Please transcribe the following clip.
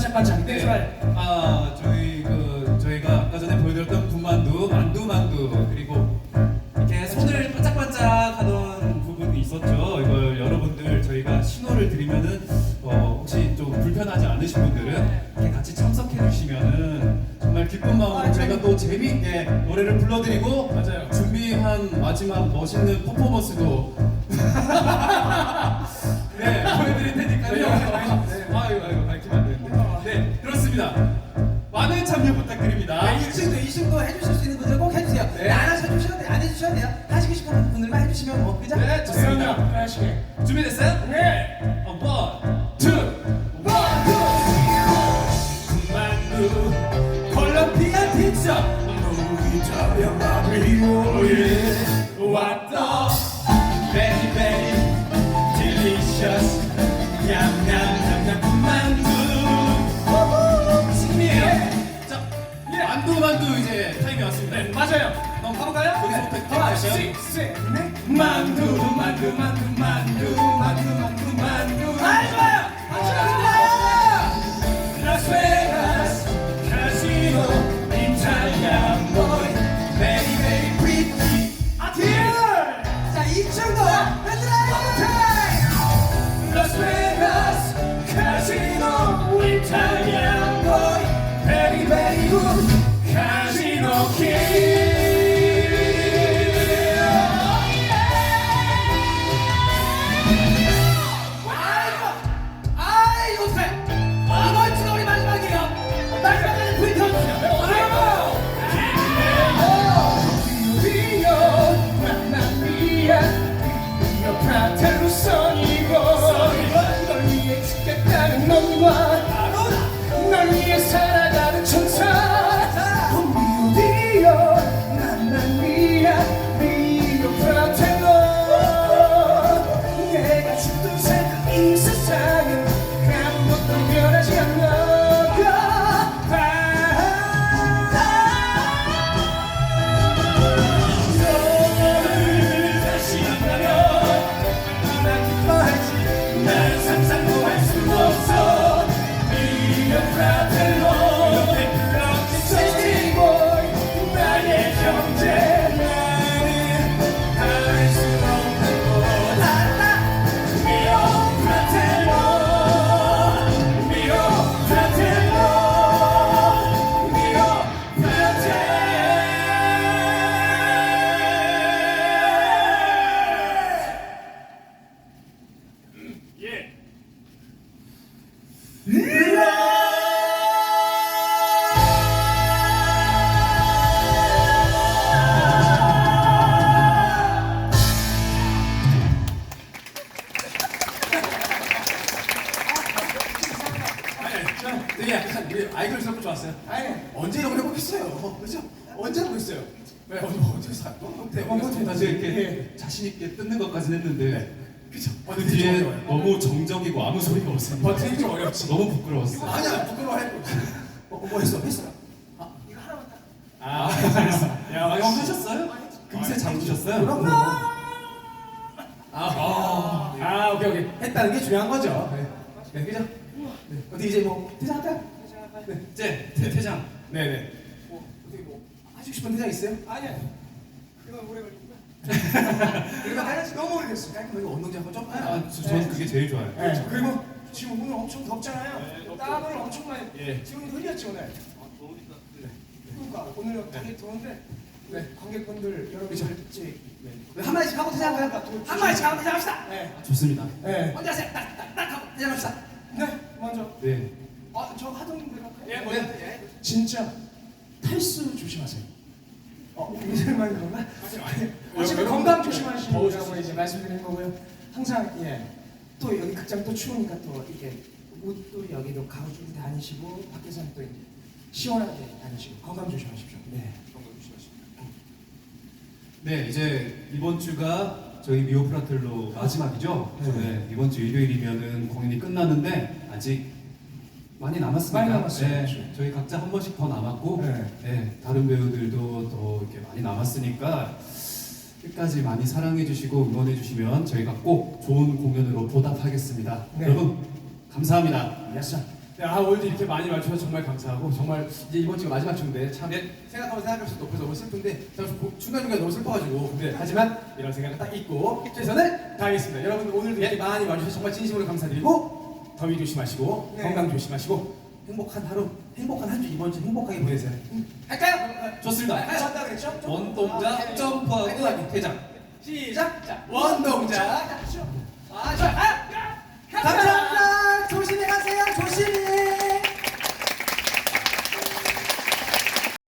네 반짝반짝 네. 좋아요. 아 저희 그 저희가 아까 전에 보여드렸던 군만두 만두 만두 그리고 이렇게 손을 반짝반짝하던 부분이 있었죠. 이걸 여러분들 저희가 신호를 드리면은 어, 혹시 좀 불편하지 않으신 분들은 이렇게 같이 참석해 주시면은 정말 기쁜 마음으로 아, 저희가 또 재미있게 노래를 불러드리고 맞아요. 준비한 마지막 멋있는 퍼포먼스도 해주시면 뭐 그죠? 네, 좋습니다. 하시게. 준비됐어요? 네. 어, 원, 투. 만두 콜롬비아 피자 무기자야 마리오에 왔다 이제 타임이 왔습니다. 네 맞아요 한번 가볼까요? 거기서부터 네. 가볼까요? 만두 만두 만두 만두 만두 만두 만두 되게 약간 우리 아이돌스럽고 좋았어요. 아니 언제 이런 걸 해보겠어요? 그죠? 언제 해보겠어요? 왜 언제 언제 사? 못해. 어, 못해. 다시 이렇게 예. 자신 있게 뜯는 것까지 했는데 그죠? 그 뒤에 너무 정적이고 아무 소리가 없어요. 버티기 좀 어렵지. 너무 부끄러웠어. 아니야 부끄러워해. 어, 뭐 했어? 했어? 아, 잘했어. 야, 형 하셨어요? 금세 잠드셨어요? 그럼 아, 아, 아, 오케이 오케이 했다는 게 중요한 거죠. 네, 네 그죠? 네. 어디 이제 뭐 퇴장할까? 네, 이제 대- 퇴장. 네, 네. 뭐 어떻게 뭐 하시고 싶은 퇴장 있어요? 아니야 그건 오래 걸리구나 그리고 하야지 너무 오래됐어. 깔끔하게 한번 좀. 아, 저, 저는 그게 제일 좋아요. 네. 그리고 지금 오늘 엄청 덥잖아요 땀을 엄청 많이 예. 지금 흘렸지 오늘 그러니까 오늘은 되게 더운데 네. 관객분들 여러분들 이제 네, 한 마디씩 하고 퇴장할까요? 한 마디씩 하고 퇴장합시다. 네. 좋습니다. 네. 먼저 하세요. 딱딱딱 하고 퇴장합시다. 네 먼저 네. 아, 저 대로 할까요? 예, 먼저. 예. 진짜 탈수 조심하세요. 어, 굉장히 많이 그러나? 어차피 건강 조심하시라고 이제 말씀드리는 거고요. 항상 예. 또 여기 극장 또 추우니까 또 이렇게 옷도 여기도 가로주고 다니시고 밖에서는 또 이제 시원하게 다니시고 건강 조심하십시오. 네. 건강 조심하십시오. 네, 이제 이번 주가 저희 미오프라텔로 마지막이죠. 네. 네, 이번 주 일요일이면은 공연이 끝나는데 아직 많이 남았습니다. 많이 남았어요. 네. 저희 각자 한 번씩 더 남았고, 네. 네, 다른 배우들도 더 이렇게 많이 남았으니까 끝까지 많이 사랑해 주시고 응원해 주시면 저희가 꼭 좋은 공연으로 보답하겠습니다. 네. 여러분 감사합니다. 예스. 네, 아 오늘도 이렇게 많이 와주셔서 정말 감사하고 정말 이제 이번 주가 마지막 주인데 참 생각하면 생각할수록 그래서 너무 슬픈데 중간 중간 너무 슬퍼가지고 근데 하지만 이런 생각은 딱 잊고 최선을 다하겠습니다. 여러분들 오늘도 이렇게 많이 와주셔서 정말 진심으로 감사드리고 더위 조심하시고 네. 건강 조심하시고 행복한 하루 행복한 한 주 이번 주 행복하게 보내세요. 음, 할까요? 좋습니다. 한다 그랬죠? 원동작 점프하고 퇴장. 시작. 자, 원동작. 아, 좋아. 아, 감사합니다.